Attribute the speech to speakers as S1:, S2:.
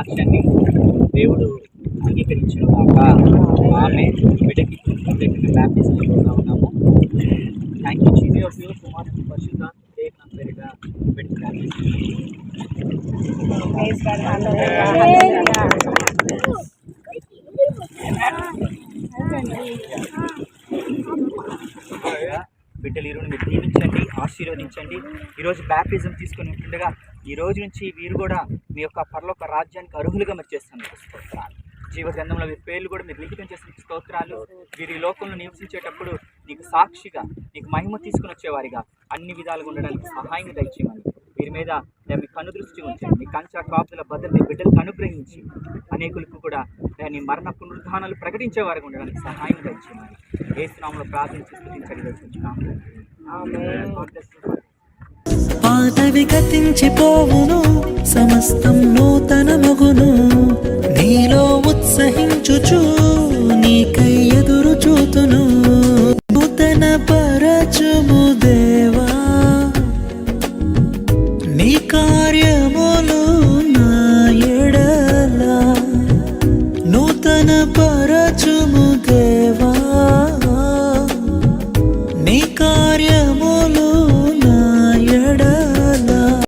S1: సాక్ష్యాన్ని దేవుడు అంగీకరించిన కాక ఆమె బిడ్డకి ఇవ్వగా ఉన్నాము. థ్యాంక్ యూ చీజీ ఆఫ్ యూ కుమార్ పరిశుద్ధ దేవుని పేరిట బిడ్డలు ఈరోజు మీరు దీవించండి ఆశీర్వదించండి. ఈరోజు బ్యాప్టిజం తీసుకుని ఉంటుండగా ఈ రోజు నుంచి వీరు కూడా మీ యొక్క పరలోక రాజ్యానికి అర్హులుగా మీరు చేస్తున్నారు స్తోత్రాలు. జీవ గ్రంథంలో మీ పేర్లు కూడా మీరు లిఖితం చేసిన స్తోత్రాలు. వీరి లోకంలో నివసించేటప్పుడు నీకు సాక్షిగా నీకు మహిమ తీసుకుని వచ్చేవారిగా అన్ని విధాలుగా ఉండడానికి సహాయం దయచేయమని. వీరి మీద మీ కను దృష్టి ఉంచండి మీ కంచా కాపుల భద్రత మీ బిడ్డలకు అనుగ్రహించి అనేకులకు కూడా దాని మరణ పునరుద్ధానాలు ప్రకటించే వారికి ఉండడానికి సహాయం దయచేయమని ఏసునామంలో ప్రార్థించి స్థుతించండి
S2: పాతవి గతించిపోవును సమస్తం నూతన మగు